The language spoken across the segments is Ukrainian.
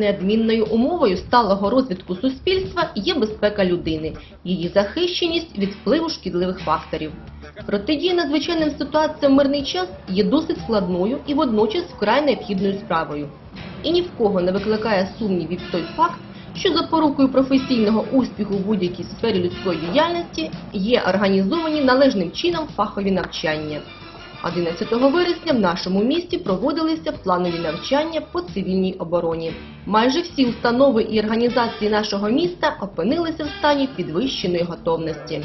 Неодмінною умовою сталого розвитку суспільства є безпека людини, її захищеність від впливу шкідливих факторів. Протидія надзвичайним ситуаціям в мирний час є досить складною і водночас вкрай необхідною справою. І ні в кого не викликає сумнівів той факт, що запорукою професійного успіху в будь-якій сфері людської діяльності є організовані належним чином фахові навчання. 11 вересня в нашому місті проводилися планові навчання по цивільній обороні. Майже всі установи і організації нашого міста опинилися в стані підвищеної готовності.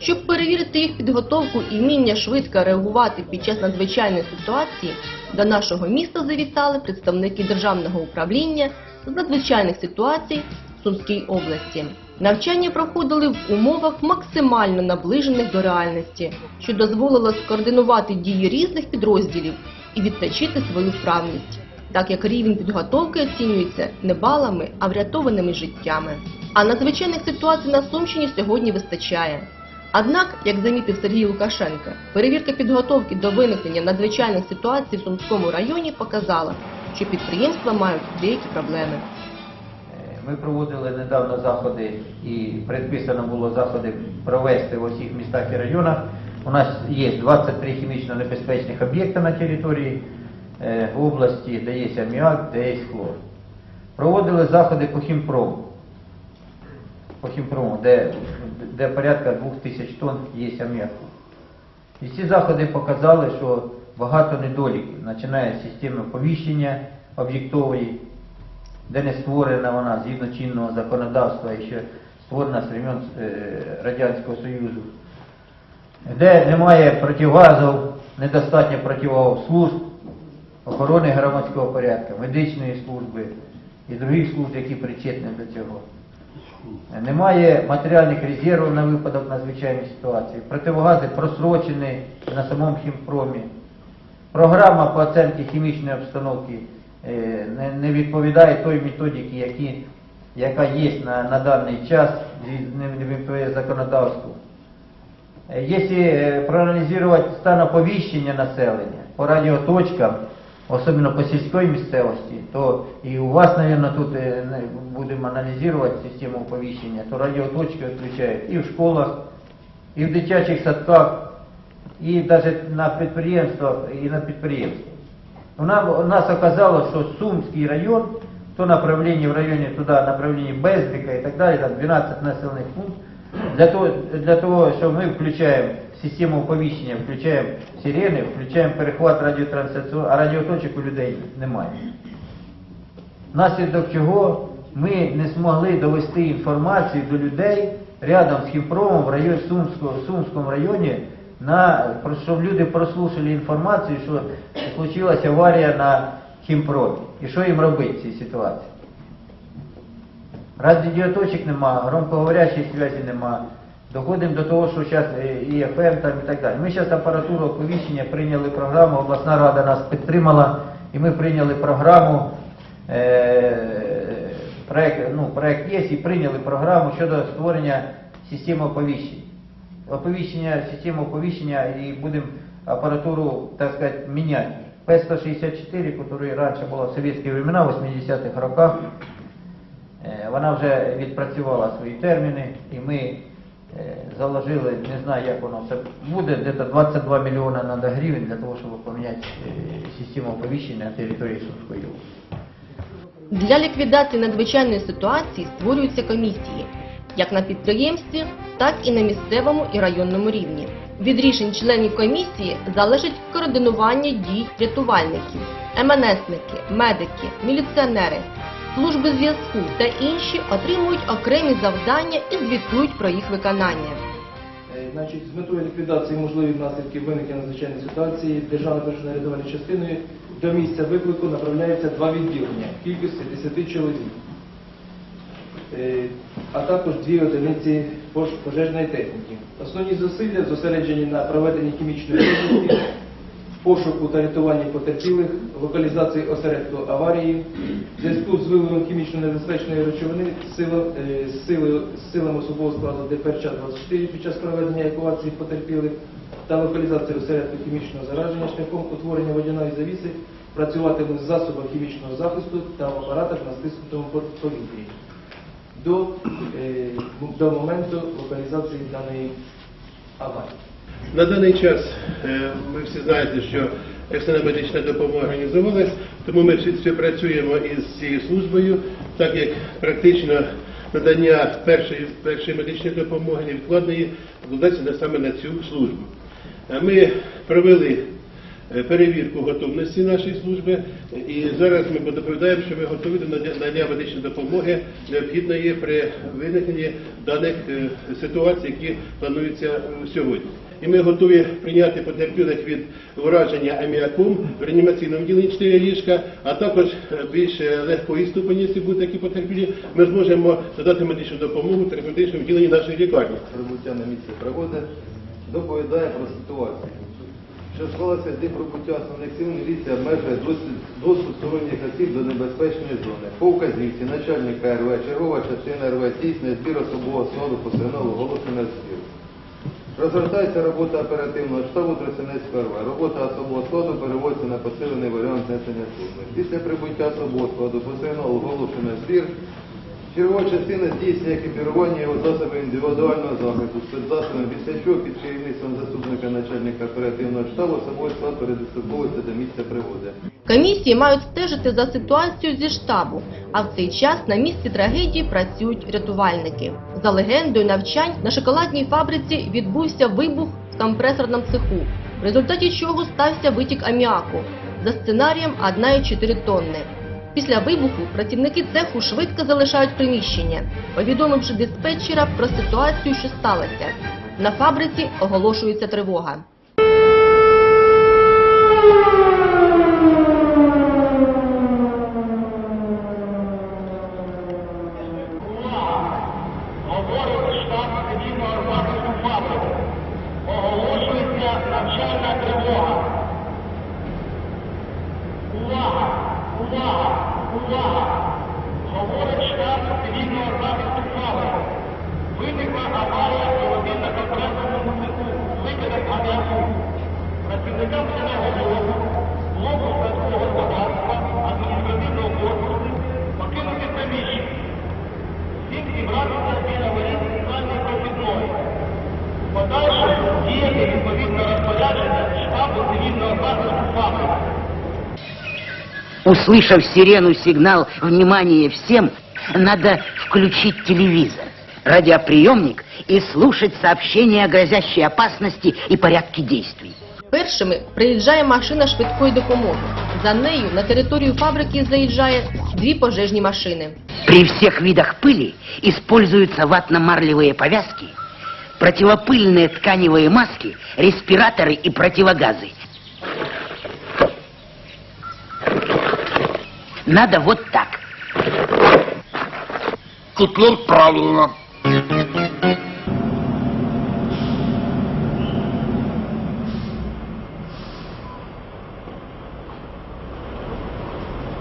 Щоб перевірити їх підготовку і вміння швидко реагувати під час надзвичайної ситуації, до нашого міста завітали представники Державного управління з надзвичайних ситуацій в Сумській області. Навчання проходили в умовах максимально наближених до реальності, що дозволило скоординувати дії різних підрозділів і відточити свою вправність, так як рівень підготовки оцінюється не балами, а врятованими життями. А надзвичайних ситуацій на Сумщині сьогодні вистачає. Однак, як замітив Сергій Лукашенко, перевірка підготовки до виникнення надзвичайних ситуацій в Сумському районі показала, що підприємства мають деякі проблеми. Ми проводили недавно заходи і предписано було заходи провести в усіх містах і районах. У нас є 23 хімічно небезпечних об'єкти на території е, області, де є аміак, де є хлор. Проводили заходи по хімпрому, по хімпрому, де, де порядка 2000 тонн є аміаку. І ці заходи показали, що багато недоліків, починає з системи повіщення об'єктової, де не створена вона згідно чинного законодавства, і ще створена з времен е, Радянського Союзу, де немає противагазів, недостатньо противагов служб, охорони громадського порядку, медичної служби і других служб, які причетні до цього. Немає матеріальних резервів на випадок надзвичайної ситуації. Противогази просрочені на самому хімпромі. Програма по оцінці хімічної обстановки не, не відповідає той методиці, які, яка є на, на даний час, не, відповідає законодавству. Е, Якщо е, проаналізувати стан оповіщення населення по радіоточкам, особливо по сільській місцевості, то і у вас, мабуть, тут е, будемо аналізувати систему оповіщення, то радіоточки відключають і в школах, і в дитячих садках, і навіть на підприємствах, і на підприємствах. У нас, оказалось, що Сумський район, то направлення в районі туди, направлення Безбіка і так далі, там 12 населених пунктів, для того, для того, що ми включаємо систему оповіщення, включаємо сирени, включаємо перехват радіотрансляції, а радіоточок у людей немає. Внаслідок чого ми не змогли довести інформацію до людей рядом з Хімпромом в районі Сумського, Сумському районі, на, щоб люди прослушали інформацію, що случилась аварія на Хімпромі. І що їм робити в цій ситуації? Радіоточок нема, громкоговорящої зв'язі нема. Доходимо до того, що зараз і ФМ там і так далі. Ми зараз апаратуру оповіщення прийняли програму, обласна рада нас підтримала, і ми прийняли програму, е, проект, ну, проект є, і прийняли програму щодо створення системи оповіщень. Оповіщення, систему оповіщення і будемо апаратуру, так сказати, міняти. П-164, яка раніше була в совєтські времена, в 80-х роках, Е, Вона вже відпрацювала свої терміни, і ми е, заложили, не знаю, як воно все буде, десь 22 мільйони надо гривень для того, щоб поміняти е, систему оповіщення на території Сумської області. Для ліквідації надзвичайної ситуації створюються комісії, як на підприємстві, так і на місцевому і районному рівні. Від рішень членів комісії залежить координування дій рятувальників, МНСники, медики, міліціонери, служби зв'язку та інші отримують окремі завдання і звітують про їх виконання. Е, Значить, з метою ліквідації можливих наслідків виникнення надзвичайної ситуації Державною першою рятувальною частиною до місця виклику направляється два відділення кількості 10 чоловік, а також дві одиниці пожежної техніки. Основні зусилля зосереджені на проведенні хімічної розвідки, пошуку та рятуванні потерпілих, локалізації осередку аварії, зв'язку з виливом хімічно небезпечної речовини е, з силами особового складу ДПРЧ-24 під час проведення евакуації потерпілих та локалізації осередку хімічного зараження шляхом утворення водяної завіси працюватимуть в засобах хімічного захисту та в апаратах на стиснутому пов- повітрі до, е, до моменту локалізації даної аварії. На даний час е, ви всі знаєте, що екстрена медична допомога організовувалась, тому ми співпрацюємо із цією службою, так як практично надання першої, першої медичної допомоги невідкладної покладається саме на цю службу. Е, Ми провели е, перевірку готовності нашої служби, і зараз ми доповідаємо, що ми готові до надання медичної допомоги необхідної при виникненні даних е, ситуацій, які плануються е, сьогодні. І ми готові прийняти потерпілих від ураження аміаком в реанімаційному відділенні 4 ліжка, а також е, більш е, легкої ступені, якщо будуть такі потерпілі, ми зможемо надати медичну допомогу терапевтичному відділенні нашої лікарні. прибуття на місце пригоди доповідає про ситуацію, що склалася день прибуття основних сил міліція обмежує доступ, сторонніх осіб до небезпечної зони. По вказівці начальника РВ, чергова частина РВ здійснює збір особового складу по сигналу оголошений збір. Розгортається робота оперативного штабу Тростянецького РВ. Робота особового складу переводиться на посилений варіант несення служби. Після прибуття особового складу по сигналу збір Чергова частина здійснює екіпірування його засобів індивідуального захисту спецзасобами, чого під керівництвом заступника начальника оперативного штабу особовий склад передислоковується до місця пригоди. Комісії мають стежити за ситуацією зі штабу, а в цей час на місці трагедії працюють рятувальники. За легендою навчань на шоколадній фабриці відбувся вибух в компресорному цеху, в результаті чого стався витік аміаку. За сценарієм 1,4 тонни. Після вибуху працівники цеху швидко залишають приміщення, повідомивши диспетчера про ситуацію, що сталася. На фабриці оголошується тривога. Услышав сирену сигнал «Внимание всем!», надо включить телевизор, радиоприемник и слушать сообщения о грозящей опасности и порядке действий. Першими приїжджає машина швидкої допомоги. За нею на територію фабрики заїжджає дві пожежні машини. При всех видах пыли используются ватно-марлевые повязки, противопыльные тканевые маски, респираторы и противогазы. Надо вот так. Теперь правильно.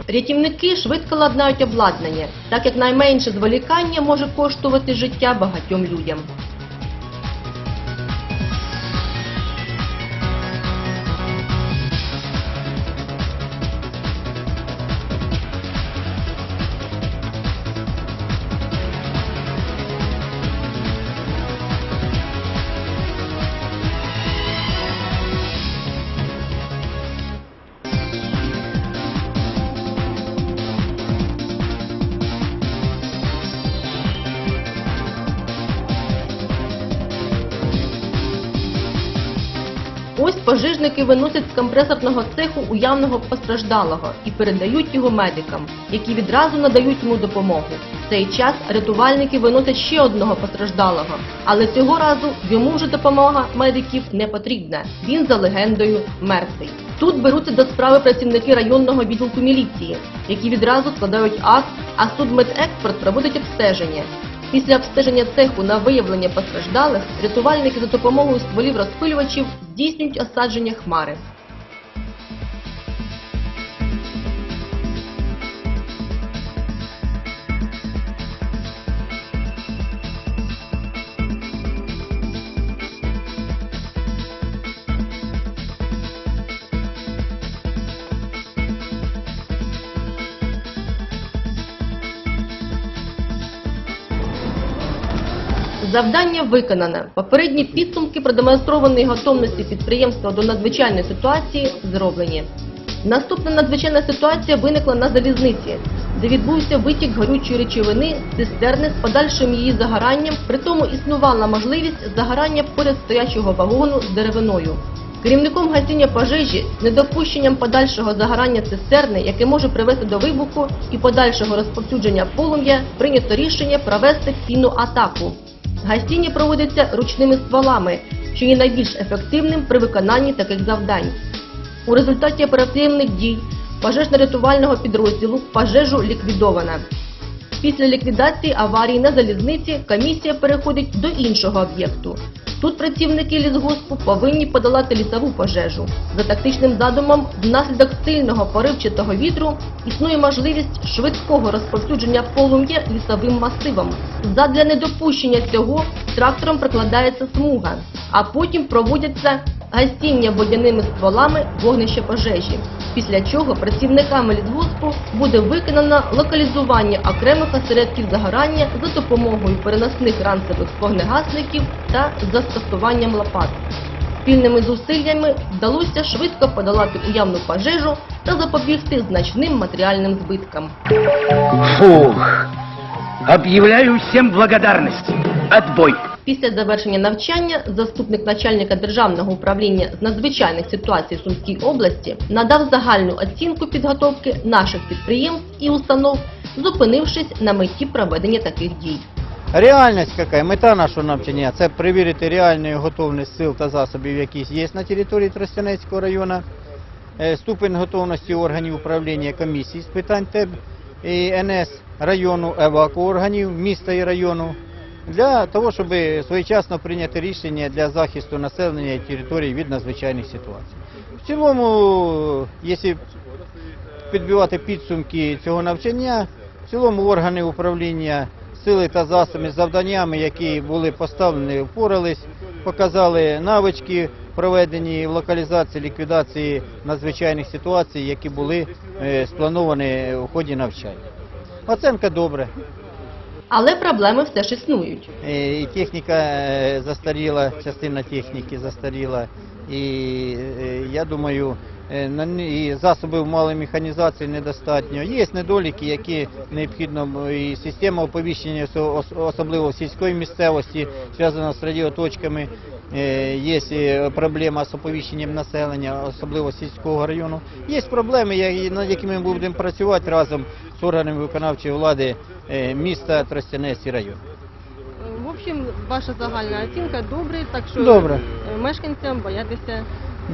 Рятівники швидко ладнають обладнання, так як найменше зволікання може коштувати життя багатьом людям. Ось пожежники виносять з компресорного цеху уявного постраждалого і передають його медикам, які відразу надають йому допомогу. В цей час рятувальники виносять ще одного постраждалого, але цього разу йому вже допомога медиків не потрібна. Він за легендою мертвий. Тут беруться до справи працівники районного відділку міліції, які відразу складають акт, а судмедекспорт проводить обстеження. Після обстеження цеху на виявлення постраждалих рятувальники за допомогою стволів розпилювачів здійснюють осадження хмари. Завдання виконане. Попередні підсумки продемонстрованої готовності підприємства до надзвичайної ситуації зроблені. Наступна надзвичайна ситуація виникла на залізниці, де відбувся витік горючої речовини цистерни з подальшим її загоранням, при тому існувала можливість загорання поряд стоячого вагону з деревиною. Керівником гасіння пожежі з недопущенням подальшого загорання цистерни, яке може привести до вибуху і подальшого розповсюдження полум'я, прийнято рішення провести цінну атаку. Гасіння проводиться ручними стволами, що є найбільш ефективним при виконанні таких завдань. У результаті оперативних дій пожежно-рятувального підрозділу пожежу ліквідована. Після ліквідації аварії на залізниці комісія переходить до іншого об'єкту. Тут працівники лісгоспу повинні подолати лісову пожежу. За тактичним задумом, внаслідок сильного поривчатого вітру існує можливість швидкого розповсюдження полум'я лісовим масивом. Задля недопущення цього трактором прокладається смуга, а потім проводяться гасіння водяними стволами вогнища пожежі. Після чого працівниками лісгоспу буде виконано локалізування окремих осередків загорання за допомогою переносних ранцевих вогнегасників та застосуванням лопат. Спільними зусиллями вдалося швидко подолати уявну пожежу та запобігти значним матеріальним збиткам. Фух. Объявляю всем благодарность. Отбой. Після завершення навчання заступник начальника державного управління з надзвичайних ситуацій Сумській області надав загальну оцінку підготовки наших підприємств і установ, зупинившись на меті проведення таких дій. Реальність яка? Мета нашого навчання це перевірити реальну готовність сил та засобів, які є на території Тростянецького району, е, ступень готовності органів управління комісії з питань ТЕБ і НС району, ЕВАКу органів міста і району, для того, щоб своєчасно прийняти рішення для захисту населення і території від надзвичайних ситуацій. В цілому, якщо підбивати підсумки цього навчання, в цілому органи управління сили та засоби завданнями, які були поставлені, впорались, показали навички, проведені в локалізації, ліквідації надзвичайних ситуацій, які були е, сплановані в ході навчання. Оценка добре. Але проблеми все ж існують. Е, І техніка е, застаріла, частина техніки застаріла. І е, я думаю, і засобів малої механізації недостатньо. Є недоліки, які необхідно і система оповіщення, со- особливо в сільській місцевості, зв'язана з радіоточками. Є проблема з оповіщенням населення, особливо сільського району. Є проблеми, над якими ми будемо працювати разом з органами виконавчої влади міста Тростянець і району. В общем, ваша загальна оцінка добре, так що Добре. е, мешканцям боятися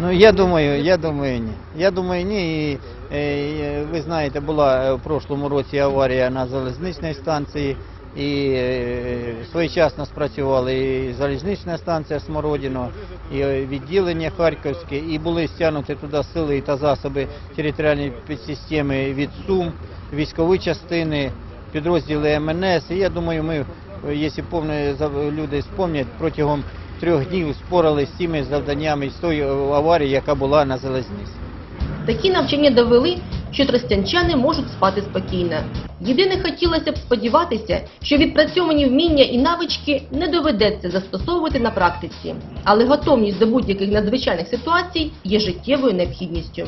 Ну я думаю, я думаю, ні. Я думаю, ні. І, е, ви знаєте, була е, в прошлому році аварія на залізничній станції. І е, своєчасно спрацювали і залізнична станція Смородіно, і е, відділення Харківське, і були стягнуті туди сили та засоби територіальної підсистеми від Сум, військові частини, підрозділи МНС. І я думаю, ми, якщо повне за- люди спомнять, протягом трьох днів спорали з тими завданнями з тої аварії, яка була на залізниці. Такі навчання довели, що тростянчани можуть спати спокійно. Єдине хотілося б сподіватися, що відпрацьовані вміння і навички не доведеться застосовувати на практиці, але готовність до будь-яких надзвичайних ситуацій є життєвою необхідністю.